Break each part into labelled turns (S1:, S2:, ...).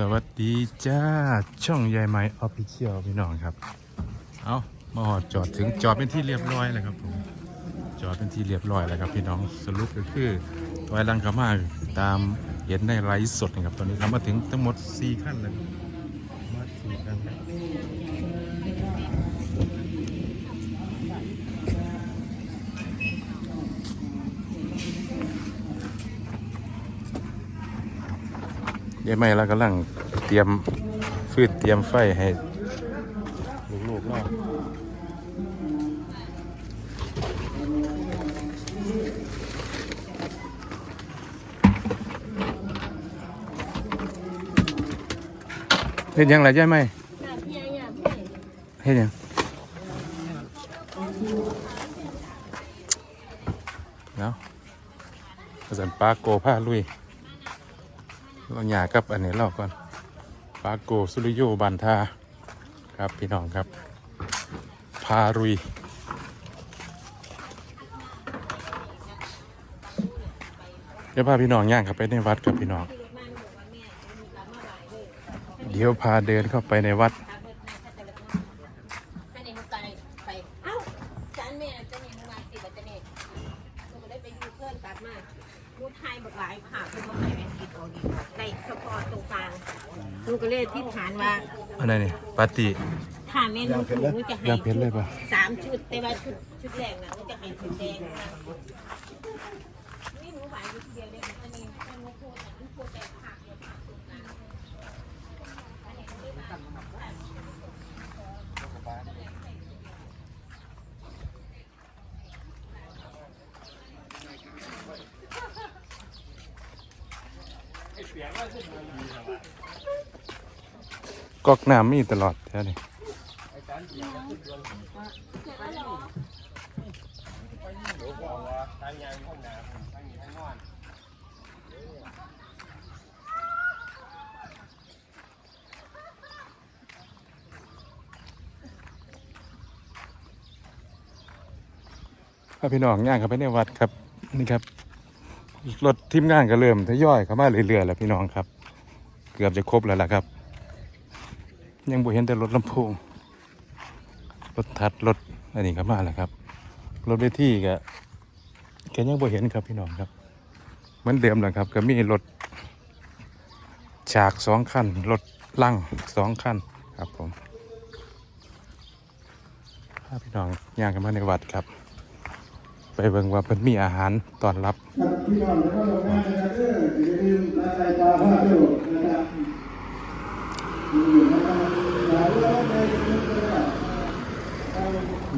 S1: สวัสดีจ้า ช่องยายไม้ออฟฟิเชียลพี่น้องครับ เอามาหอดจอดถึงจอดเป็นที่เรียบร้อยแล้วครับผมจอดเป็นที่เรียบร้อยแล้วครับพี่น้องสรุปก็คือตอยลังเขามาตามเห็นในไลฟ์สดนะครับตอนนี้ครามาถึงทั้งหมด 4 ขั้นเลยมาสี่ขั้น ยายไม้เรากำลังเตรียมฟืดเตรียมไฟให้ลูกๆเนาะเฮ็ดหยังล่ะยายไหม
S2: จ้าพี่ยายาพี่
S1: เฮ็ดหยังเนาะกระสันปลาโกผ้าลุย เราหยากับอันนี้เราก่อนปาโกสุริโยบันทาครับพี่น้องครับ พารุยเดี๋ยวพาพี่น้องย่างเข้าไปในวัดกับพี่น้อง เดี๋ยวพาเดินเข้าไปในวัด
S2: ไปไหนไปไปเอ้าจานแม่จะเนี่ยมาสิบัตเนตหนูก็ได้ไปยูเพิ่นกลับมาลูกไทยบักหลายค่ะคือว่าให้แม่คิดเอาดีในสปอร์ตตรงกลาง หนูก็เลยที่ฐานว่า
S1: อันไหนนี่ปาติ
S2: ถ้าแม่หนูถูกหนูจะให้
S1: อยากเห็นเลยปะ
S2: สามชุดแต่ว่าชุดชุดแรกน่ะหนูจะให้ชุดแดงนะนี่หนูหวานอยู่ทีเดียวเลยอันนี้อันนี้โคตรอันนี้โคตรแต่ผักเดียวผักตรงกลางอันนี้ก็ได้มา
S1: ก๊อกน้ำมีตลอดแท้นี่พาพี่น้องย่างเข้าไปในวัดครับนี่ครับรถทีมงานก็เริ่มทยอยเข้ามาเรื่อยๆแล้วพี่น้องครับ เกือบจะครบแล้วล่ะครับ ยังบ่เห็นแต่รถลำโพง รถทัดรถอันนี้ก็มาแล้วครับ รถเวทีก็แกยังบ่เห็นครับพี่น้องครับ เหมือนเดิมแหละครับ ก็มีรถฉากสองคันรถลั่งสองคันครับผมพาพี่น้องย่างกันมาในวัดครับ ไปเบิ่งว่าเพิ่นมีอาหารตอนรับ
S3: ครับพี่น้องแล้วก็ลงมานะครับเอออย่าลืมรักใจปลาผ้าโยกนะครับ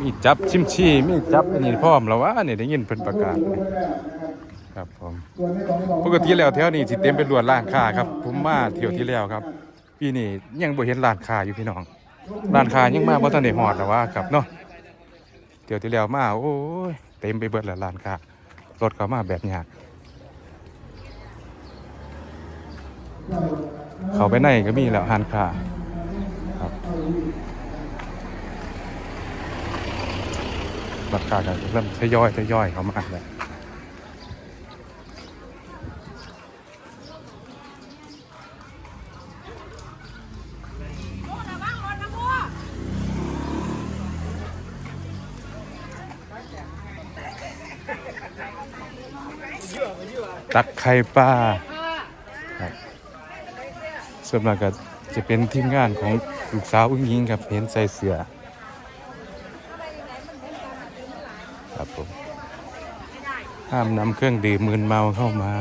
S3: มีจับ
S1: ชิมชีมีจับอันนี้พร้อมแล้ววะนี่ได้ยินเพิ่นประกาศ
S3: ครับ
S1: ผมปกติแล้วแถวนี้สิเต็มไปด้วยร้านค้าครับผมมาเที่ยวที่แล้วครับปีนี้ยังบ่เห็นร้านค้าอยู่พี่น้องร้านค้ายังมาบ่ทันได้ฮอดแล้วว่าครับเนาะเที่ยวที่แล้วมาโอ้ยเต็มไปเบิดแล้วร้านค้ารถเข้ามาแบบยากเข้าไปในก็มีแล้วร้านค้าครับ ราคาก็เริ่มทยอยทยอยเข้ามาแล้วตักไข่ปลาครับส่วนมากก็จะเป็นทีมงานของลูกสาวอุ้งยิงครับเห็นใส่เสื้อ ครับผมห้ามนำเครื่องดื่มมึนเมาเข้ามา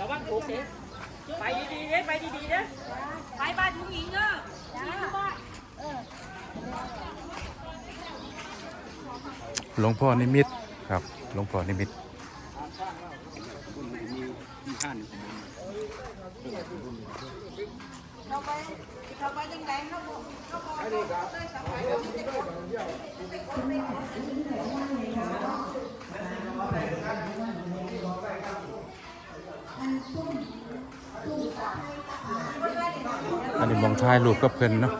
S2: ระวังถูกเด้ไปดีๆเด้ไปดีๆเด้ไปบ้านทุกหญิงเด้อนี่คือบ้าน
S1: หลวงพ่อนิมิตครับ หลวงพ่อนิมิต อันนี้มองท้ายรูปก็เพลินเนาะ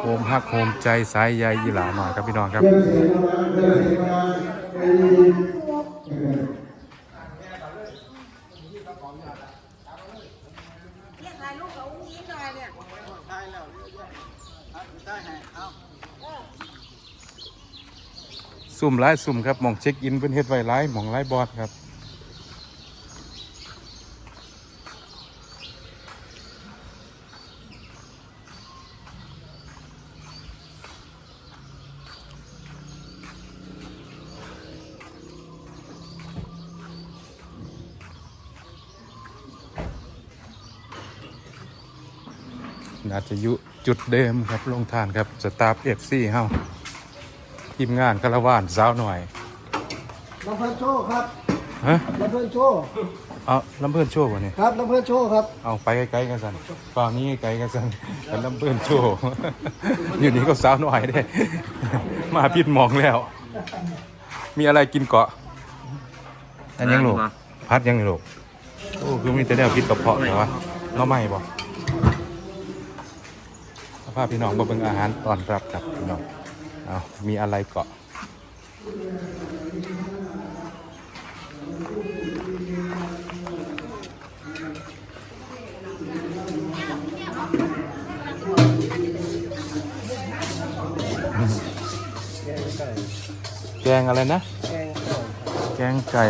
S1: โฮมฮักโฮมใจสายใยยีหลาหน่อยครับพี่น้องครับ
S3: เนี่ยถ่ายรูปกับอุ้งอิงหน่อย
S2: เนี่ยใช่แล้วใช่ไห
S1: มเอาสุ่มไล่สุ่มครับมองเช็คอินเป็นเฮ็ดไว้ไล่มองไล่บอดครับ น่าจะอยู่จุดเดิมครับลงทานครับสตาฟเอฟซีเฮาทีมงานคาราวานสาวหน่อย
S3: ลำเพลินโชว์ครับ
S1: ฮะ
S3: ลำเพลินโชว์
S1: เอาลำเพื่อนโชว์วะเนี่ย
S3: ครับลำเพลินโชว์ครับ
S1: เอาไปไกลๆกันสันฝั่งนี้ไกลๆกันสันเป็นลำเพื่อนโชว์อยู่นี่ก็สาวหน่อยได้ มาพิดหมองแล้ว มีอะไรกินเกาะอันยังลูกพัดยังนี่ลูกโอ้คือมีแต่แนวพิษกระเพาะแต่ว่าน้องไม่บอก พาพี่น้องมาเบิ่งอาหารตอนรับครับพี่น้องเอามีอะไรเกาะแกงอะไรนะ แกงไก่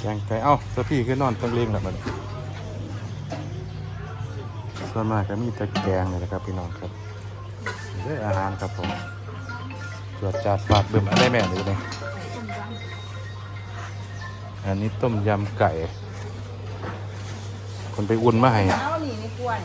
S1: แกงไก่เอ้าสพี่ขึ้นนอนตั้งเลี้ยงแล้วมันส่วนมากก็มีแต่แกงเลยนะครับพี่น้องครับเรื่องอาหารครับผมตรวจจัดฝาดเบิ่มอะไรแม่หรือไงอันนี้ต้มยำไก่ คนไปอุ่นมาให้
S2: เอาหนีในกล้วย